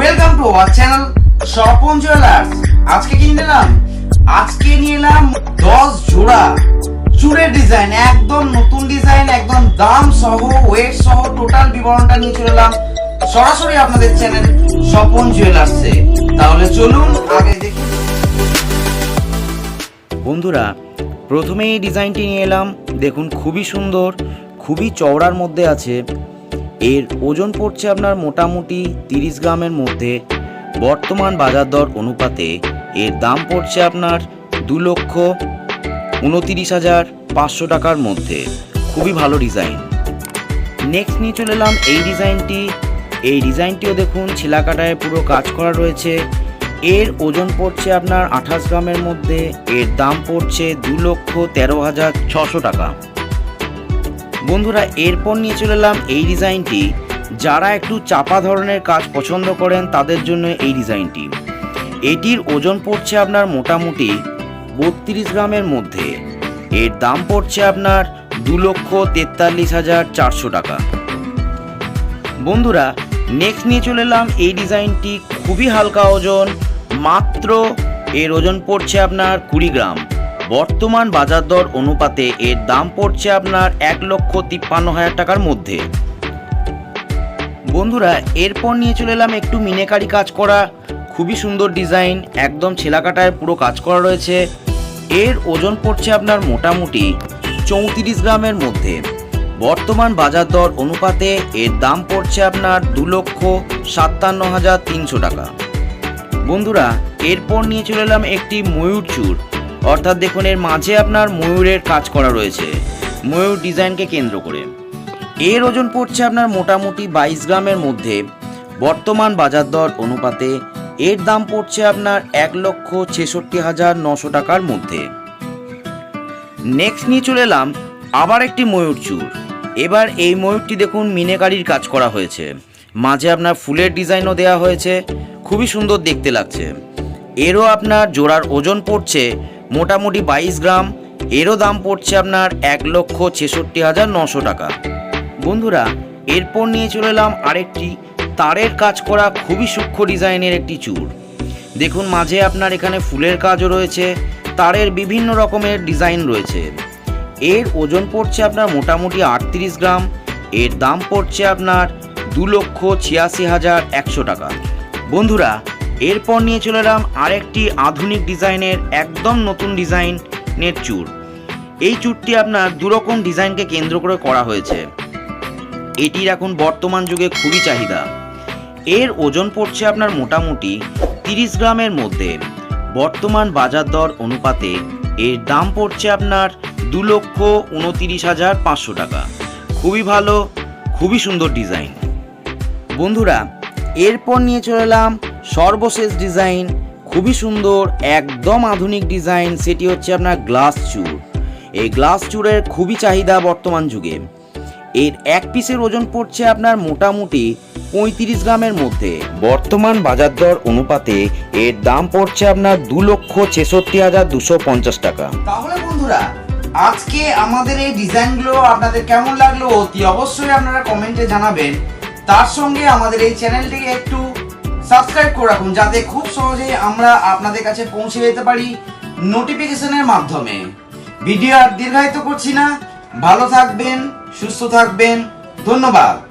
Welcome to our channel Swapan jewellers আজকে কি নিয়ে এলাম আজকে নিয়ে এলাম দশ জোড়া। চুড়ের ডিজাইন একদম নতুন ডিজাইন একদম দাম সহ ওয়েট সহ টোটাল বিবরণটা নিয়ে চলে সরাসরি আপনাদের চ্যানেল স্বপন জুয়েলার্সে তাহলে চলুন আগে দেখি। বন্ধুরা প্রথমে এই ডিজাইনটি নিয়ে এলাম। দেখুন, খুবই সুন্দর, খুবই চওড়ার মধ্যে আছে এর ওজন পড়ছে আপনার মোটামুটি তিরিশ গ্রামের মধ্যে। বর্তমান বাজার দর অনুপাতে এর দাম পড়ছে আপনার দু লক্ষ উনতিরিশ হাজার পাঁচশো টাকার মধ্যে। খুবই ভালো ডিজাইন। নেক্সট নিয়ে চলে এলাম এই ডিজাইনটি। এই ডিজাইনটিও দেখুন, ছিলাকাটায় পুরো কাজ করা রয়েছে। এর ওজন পড়ছে আপনার আঠাশ গ্রামের মধ্যে। এর দাম পড়ছে দু লক্ষ তেরো হাজার ছশো টাকা। বন্ধুরা, এরপর নিয়ে চলে এলাম এই ডিজাইনটি। যারা একটু চাপা ধরনের কাজ পছন্দ করেন, তাদের জন্য এই ডিজাইনটি। এটির ওজন পড়ছে আপনার মোটামুটি বত্রিশ গ্রামের মধ্যে। এর দাম পড়ছে আপনার দু লক্ষ তেতাল্লিশ হাজার চারশো টাকা। বন্ধুরা নেক্সট নিয়ে চলে এলাম এই ডিজাইনটি। খুবই হালকা ওজন, মাত্র এর ওজন পড়ছে আপনার কুড়ি গ্রাম। বর্তমান বাজার দর অনুপাতে এর দাম পড়ছে আপনার এক লক্ষ তিপ্পান্ন হাজার টাকার মধ্যে। বন্ধুরা, এরপর নিয়ে চলে এলাম একটু মিনেকারি কাজ করা। খুবই সুন্দর ডিজাইন, একদম ছেলাকাটায় পুরো কাজ করা রয়েছে। এর ওজন পড়ছে আপনার মোটামুটি চৌত্রিশ গ্রামের মধ্যে। বর্তমান বাজার দর অনুপাতে এর দাম পড়ছে আপনার দু লক্ষ সাতান্ন হাজার তিনশো টাকা। বন্ধুরা, এরপর নিয়ে চলে এলাম একটি ময়ূর অর্থাৎ দেখুন, এর মাঝে আপনার ময়ূরের কাজ করা রয়েছে। ময়ূর ডিজাইনকে কেন্দ্র করে। এর ওজন পড়ছে আপনার মোটামুটি বাইশ গ্রামের মধ্যে। বর্তমান বাজার দর অনুপাতে এর দাম পড়ছে আপনার এক লক্ষ ছেষট্টি হাজার নশো টাকার মধ্যে। নেক্সট নিয়ে চলে এলাম, আবার একটি ময়ূর চূড় এবার এই ময়ূরটি দেখুন, মিনেকারির কাজ করা হয়েছে। মাঝে আপনার ফুলের ডিজাইনও দেওয়া হয়েছে। খুবই সুন্দর দেখতে লাগছে। এরও আপনার জোড়ার ওজন পড়ছে মোটামুটি বাইশ গ্রাম। এরও দাম পড়ছে আপনার এক লক্ষ ছেষট্টি হাজার নশো টাকা। বন্ধুরা, এরপর নিয়ে চলে এলাম আরেকটি তারের কাজ করা খুবই সূক্ষ্ম ডিজাইনের একটি চূড় দেখুন, মাঝে আপনার এখানে ফুলের কাজও রয়েছে, তারের বিভিন্ন রকমের ডিজাইন রয়েছে। এর ওজন পড়ছে আপনার মোটামুটি আটত্রিশ গ্রাম, এর দাম পড়ছে আপনার দু লক্ষ ছিয়াশি হাজার একশো টাকা। বন্ধুরা এরপর নিয়ে চলে এলাম আরেকটি আধুনিক ডিজাইনের একদম নতুন ডিজাইনের চূড় এই চূড়টি আপনার দুরকম ডিজাইনকে কেন্দ্র করে করা হয়েছে। এটির এখন বর্তমান যুগে খুবই চাহিদা। এর ওজন পড়ছে আপনার মোটামুটি তিরিশ গ্রামের মধ্যে। বর্তমান বাজার দর অনুপাতে এর দাম পড়ছে আপনার দু লক্ষ উনতিরিশ হাজার পাঁচশো টাকা। খুবই ভালো, খুবই সুন্দর ডিজাইন। বন্ধুরা, এরপর নিয়ে চলে এলাম সর্বশেষ ডিজাইন খুবই সুন্দর, একদম আধুনিক ডিজাইন সেটি হচ্ছে আপনার গ্লাস চুর। এই গ্লাস চুরের খুবই চাহিদা বর্তমান যুগে। এর এক পিসের ওজন পড়ছে আপনার মোটামুটি পঁয়ত্রিশ গ্রামের মধ্যে। বর্তমান বাজার দর অনুপাতে এর দাম পড়ছে আপনার দু লক্ষ ছেষট্টি হাজার দুশো পঞ্চাশ টাকা। তাহলে বন্ধুরা, আজকে আমাদের এই ডিজাইনগুলো আপনাদের কেমন লাগল অতি অবশ্যই আপনারা কমেন্টে জানাবেন। তার সঙ্গে আমাদের এই চ্যানেলটিকে একটু সাবস্ক্রাইব করে রাখুন যাতে খুব সহজেই আমরা আপনাদের কাছে পৌঁছে যেতে পারি নোটিফিকেশনের মাধ্যমে। ভিডিও আর দীর্ঘায়িত করছি না। ভালো থাকবেন, সুস্থ থাকবেন। ধন্যবাদ।